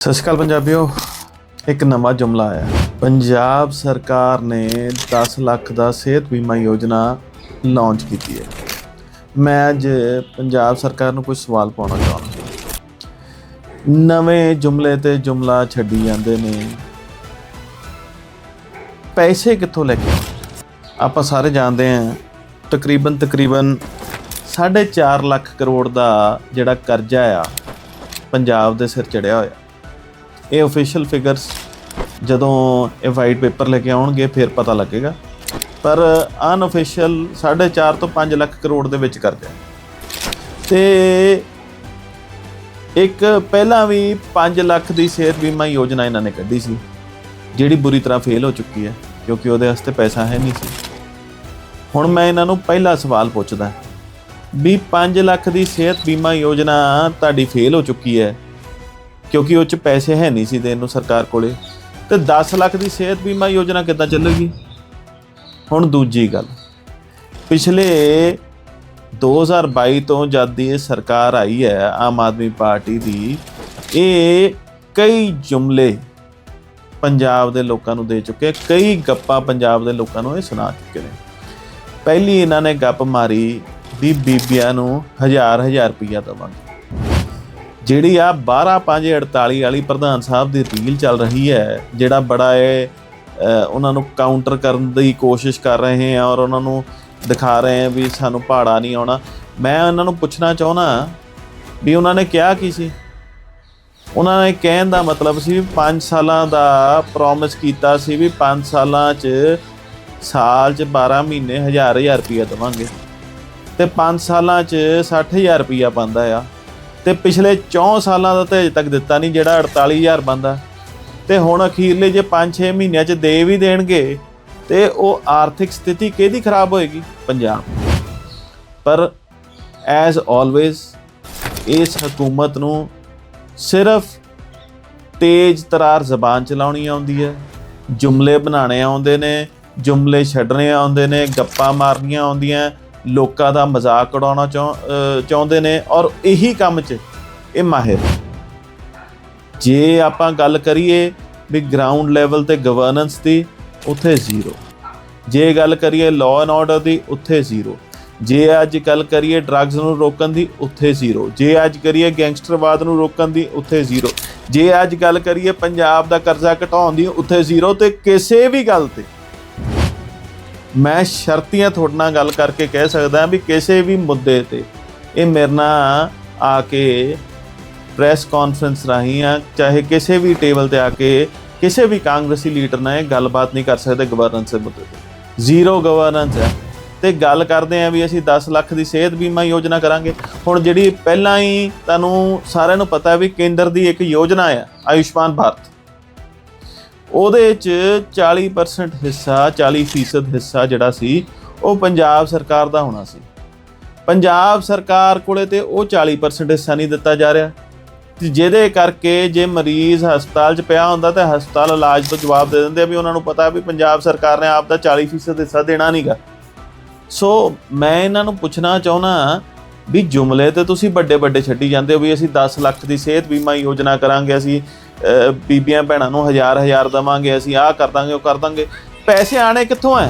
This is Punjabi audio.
ਸਤਿ ਸ਼੍ਰੀ ਅਕਾਲ ਪੰਜਾਬੀਓ। ਇੱਕ ਨਵਾਂ ਜੁਮਲਾ ਆਇਆ। ਪੰਜਾਬ ਸਰਕਾਰ ਨੇ 10 ਲੱਖ ਦਾ ਸਿਹਤ ਬੀਮਾ ਯੋਜਨਾ ਲਾਂਚ ਕੀਤੀ ਹੈ। ਮੈਂ ਅੱਜ ਪੰਜਾਬ ਸਰਕਾਰ ਨੂੰ ਕੁਝ ਸਵਾਲ ਪਾਉਣਾ ਚਾਹੁੰਦਾ ਨਵੇਂ ਜੁਮਲੇ ਤੇ ਜੁਮਲਾ ਛੱਡੀ ਜਾਂਦੇ ਨੇ। ਪੈਸੇ ਕਿੱਥੋਂ ਲੈ ਕੇ ਆਪਾਂ ਸਾਰੇ ਜਾਣਦੇ ਹਾਂ, ਤਕਰੀਬਨ ਤਕਰੀਬਨ 4.5 ਲੱਖ ਕਰੋੜ ਦਾ ਜਿਹੜਾ ਕਰਜ਼ਾ ਆ, ਪੰਜਾਬ ਦੇ ਸਿਰ ਚੜਿਆ ਹੋਇਆ। ਇਹ ਅਫੀਸ਼ੀਅਲ ਫਿਗਰਸ ਜਦੋਂ ਇਹ ਵਾਈਟ ਪੇਪਰ ਲੈ ਕੇ ਆਉਣਗੇ, ਫਿਰ ਪਤਾ ਲੱਗੇਗਾ ਪਰ ਅਨਅਫੀਸ਼ੀਅਲ 4.5 ਤੋਂ 5 ਲੱਖ ਕਰੋੜ ਦੇ ਵਿੱਚ ਕਰਦੇ ਹੈ। ਤੇ ਇੱਕ ਪਹਿਲਾਂ ਵੀ 5 ਲੱਖ ਦੀ ਸਿਹਤ ਬੀਮਾ ਯੋਜਨਾ ਇਹਨਾਂ ਨੇ ਕੱਢੀ ਸੀ, ਜਿਹੜੀ ਬੁਰੀ ਤਰ੍ਹਾਂ ਫੇਲ ਹੋ ਚੁੱਕੀ ਹੈ, ਕਿਉਂਕਿ ਉਹਦੇ ਵਾਸਤੇ ਪੈਸਾ ਹੈ ਨਹੀਂ ਸੀ ਹੁਣ ਮੈਂ ਇਹਨਾਂ ਨੂੰ ਪਹਿਲਾ ਸਵਾਲ ਪੁੱਛਦਾ, ਵੀ 5 ਲੱਖ ਦੀ ਸਿਹਤ ਬੀਮਾ ਯੋਜਨਾ ਤੁਹਾਡੀ ਫੇਲ ਹੋ ਚੁੱਕੀ ਹੈ ਕਿਉਂਕਿ ਉਹ ਚ ਪੈਸੇ ਹੈ ਨਹੀਂ ਸੀ ਦੇਣ ਨੂੰ ਸਰਕਾਰ ਕੋਲੇ। ਤੇ 10 ਲੱਖ ਦੀ ਸਿਹਤ ਬੀਮਾ ਯੋਜਨਾ ਕਿੱਦਾਂ ਚੱਲੇਗੀ? ਹੁਣ ਦੂਜੀ ਗੱਲ। ਪਿਛਲੇ 2022 ਤੋਂ ਜਦ ਦੀ ਇਹ ਸਰਕਾਰ ਆਈ ਹੈ, ਆਮ ਆਦਮੀ ਪਾਰਟੀ ਦੀ, ਇਹ ਕਈ ਜੁਮਲੇ ਪੰਜਾਬ ਦੇ ਲੋਕਾਂ ਨੂੰ ਦੇ ਚੁੱਕੇ ਕਈ ਗੱਪਾਂ ਪੰਜਾਬ ਦੇ ਲੋਕਾਂ ਨੂੰ ਇਹ ਸੁਣਾ ਚੁੱਕੇ ਨੇ। ਪਹਿਲੀ ਇਹਨਾਂ ਨੇ ਗੱਪ ਮਾਰੀ ਵੀ ਬੀਬੀਆਂ ਨੂੰ ਹਜ਼ਾਰ ਹਜ਼ਾਰ ਰੁਪਈਆ ਦੇਵਾਂਗੇ। ਜਿਹੜੀ ਆ 12548 ਵਾਲੀ ਪ੍ਰਧਾਨ ਸਾਹਿਬ ਦੀ ਰੀਲ ਚੱਲ ਰਹੀ ਹੈ, ਜਿਹੜਾ ਬੜਾ ਏ ਉਹਨਾਂ ਨੂੰ ਕਾਊਂਟਰ ਕਰਨ ਦੀ ਕੋਸ਼ਿਸ਼ ਕਰ ਰਹੇ ਆ ਔਰ ਉਹਨਾਂ ਨੂੰ ਦਿਖਾ ਰਹੇ ਆ ਵੀ ਸਾਨੂੰ ਪਹਾੜਾ ਨਹੀਂ ਆਉਣਾ। ਮੈਂ ਉਹਨਾਂ ਨੂੰ ਪੁੱਛਣਾ ਚਾਹੁੰਦਾ ਵੀ ਉਹਨਾਂ ਨੇ ਕਿਹਾ ਕੀ ਸੀ? ਉਹਨਾਂ ਨੇ ਕਹਿਣ ਦਾ ਮਤਲਬ ਸੀ ਵੀ 5 ਸਾਲਾਂ ਦਾ ਪ੍ਰੋਮਿਸ ਕੀਤਾ ਸੀ ਵੀ 5 ਸਾਲਾਂ 'ਚ ਸਾਲ 'ਚ 12 ਮਹੀਨੇ ਹਜ਼ਾਰ ਹਜ਼ਾਰ ਰੁਪਈਆ ਦੇਵਾਂਗੇ। ਤੇ 5 ਸਾਲਾਂ 'ਚ 60000 ਰੁਪਈਆ ਬੰਦਾ ਆ। ਤੇ ਪਿਛਲੇ 4 ਸਾਲਾਂ ਦਾ ਤਾਂ ਅਜੇ ਤੱਕ ਦਿੱਤਾ ਨਹੀਂ, ਜਿਹੜਾ 48000 ਬੰਦਾ। ਤੇ ਹੁਣ ਅਖੀਰਲੇ ਜੇ 5-6 ਮਹੀਨਿਆਂ 'ਚ ਦੇ ਵੀ ਦੇਣਗੇ, ਤੇ ਉਹ ਆਰਥਿਕ ਸਥਿਤੀ ਕਿਹਦੀ ਖਰਾਬ ਹੋਏਗੀ? ਪੰਜਾਬ। ਪਰ ਐਜ਼ ਆਲਵੇਜ਼ ਇਸ ਹਕੂਮਤ ਨੂੰ ਸਿਰਫ ਤੇਜ਼ ਤਰਾਰ ਜ਼ਬਾਨ ਚਲਾਉਣੀ ਆਉਂਦੀ ਹੈ। ਜੁਮਲੇ ਬਣਾਉਣੇ ਆਉਂਦੇ ਨੇ, ਜੁਮਲੇ ਛੱਡਣੇ ਆਉਂਦੇ ਨੇ, ਗੱਪਾਂ ਮਾਰਨੀਆਂ ਆਉਂਦੀਆਂ। ਲੋਕਾਂ ਦਾ ਮਜ਼ਾਕ ਉਡਾਉਣਾ ਚਾਹੁੰ- ਚਾਹੁੰਦੇ ਨੇ ਔਰ ਇਹੀ ਕੰਮ 'ਚ ਇਹ ਮਾਹਿਰ ਜੇ ਆਪਾਂ ਗੱਲ ਕਰੀਏ ਵੀ ਗਰਾਊਂਡ ਲੈਵਲ ਤੇ ਗਵਰਨੈਂਸ ਦੀ, ਉੱਥੇ ਜ਼ੀਰੋ ਜੇ ਗੱਲ ਕਰੀਏ ਲਾਅ ਐਂਡ ਆਰਡਰ ਦੀ, ਉੱਥੇ ਜ਼ੀਰੋ ਜੇ ਅੱਜ ਗੱਲ ਕਰੀਏ ਡਰੱਗਸ ਨੂੰ ਰੋਕਣ ਦੀ, ਉੱਥੇ ਜ਼ੀਰੋ ਜੇ ਅੱਜ ਕਰੀਏ ਗੈਂਗਸਟਰਵਾਦ ਨੂੰ ਰੋਕਣ ਦੀ, ਉੱਥੇ ਜ਼ੀਰੋ ਜੇ ਅੱਜ ਗੱਲ ਕਰੀਏ ਪੰਜਾਬ ਦਾ ਕਰਜ਼ਾ ਘਟਾਉਣ ਦੀ, ਉੱਥੇ ਜ਼ੀਰੋ ਤੇ ਕਿਸੇ ਵੀ ਗੱਲ ਤੇ। ਮੈਂ ਸ਼ਰਤੀਆਂ ਤੁਹਾਡੇ ਨਾਲ ਗੱਲ ਕਰਕੇ ਕਹਿ ਸਕਦਾ ਵੀ ਕਿਸੇ ਵੀ ਮੁੱਦੇ ਤੇ ਇਹ ਮੇਰੇ ਨਾਲ ਆ ਕੇ ਪ੍ਰੈਸ ਕਾਨਫਰੰਸ ਰਾਹੀਂ ਆ, ਚਾਹੇ ਕਿਸੇ ਵੀ ਟੇਬਲ ਤੇ ਆ ਕੇ ਕਿਸੇ ਵੀ ਕਾਂਗਰਸੀ ਲੀਡਰ ਨਾਲ ਇਹ ਗੱਲਬਾਤ ਨਹੀਂ ਕਰ ਸਕਦੇ ਗਵਰਨੈਂਸ ਦੇ ਮੁੱਦੇ ਤੇ। ਜ਼ੀਰੋ ਗਵਰਨੈਂਸ ਹੈ। ਤੇ ਗੱਲ ਕਰਦੇ ਆ ਵੀ ਅਸੀਂ 10 ਲੱਖ ਦੀ ਸਿਹਤ ਬੀਮਾ ਯੋਜਨਾ ਕਰਾਂਗੇ। ਹੁਣ ਜਿਹੜੀ ਪਹਿਲਾਂ ਹੀ ਤੁਹਾਨੂੰ ਸਾਰਿਆਂ ਨੂੰ ਪਤਾ ਵੀ ਕੇਂਦਰ ਦੀ ਇੱਕ ਯੋਜਨਾ ਆ ਆਯੁਸ਼ਮਾਨ ਭਾਰਤ। ਉਹਦੇ ਚ 40% ਹਿੱਸਾ 40% ਹਿੱਸਾ ਜਿਹੜਾ ਸੀ, ਉਹ ਪੰਜਾਬ ਸਰਕਾਰ ਦਾ ਹੋਣਾ ਸੀ। ਪੰਜਾਬ ਸਰਕਾਰ ਕੋਲੇ ਤੇ ਉਹ 40% ਹਿੱਸਾ ਨਹੀਂ ਦਿੱਤਾ ਜਾ ਰਿਹਾ। ਤੇ ਜਿਹਦੇ ਕਰਕੇ ਜੇ ਮਰੀਜ਼ ਹਸਪਤਾਲ 'ਚ ਪਿਆ ਹੁੰਦਾ ਤਾਂ ਹਸਪਤਾਲ ਇਲਾਜ ਤੋਂ ਜਵਾਬ ਦੇ ਦਿੰਦੇ ਆ ਵੀ ਉਹਨਾਂ ਨੂੰ ਪਤਾ ਵੀ ਪੰਜਾਬ ਸਰਕਾਰ ਨੇ ਆਪ ਦਾ 40% ਹਿੱਸਾ ਦੇਣਾ ਨਹੀਂਗਾ। ਸੋ ਮੈਂ ਇਹਨਾਂ ਨੂੰ ਪੁੱਛਣਾ ਚਾਹੁੰਦਾ ਵੀ ਜੁਮਲੇ ਤੇ ਤੁਸੀਂ ਵੱਡੇ ਵੱਡੇ ਛੱਡੀ ਜਾਂਦੇ ਹੋ ਵੀ ਅਸੀਂ 10 ਲੱਖ ਦੀ ਸਿਹਤ ਬੀਮਾ ਯੋਜਨਾ ਕਰਾਂਗੇ ਅਸੀਂ ਬੀਬੀਆਂ ਭੈਣਾਂ ਨੂੰ ਹਜ਼ਾਰ ਹਜ਼ਾਰ ਦਵਾਂਗੇ, ਅਸੀਂ ਆਹ ਕਰ ਦਾਂਗੇ, ਉਹ ਕਰ ਦਾਂਗੇ। ਪੈਸੇ ਆਣੇ ਕਿੱਥੋਂ ਐ?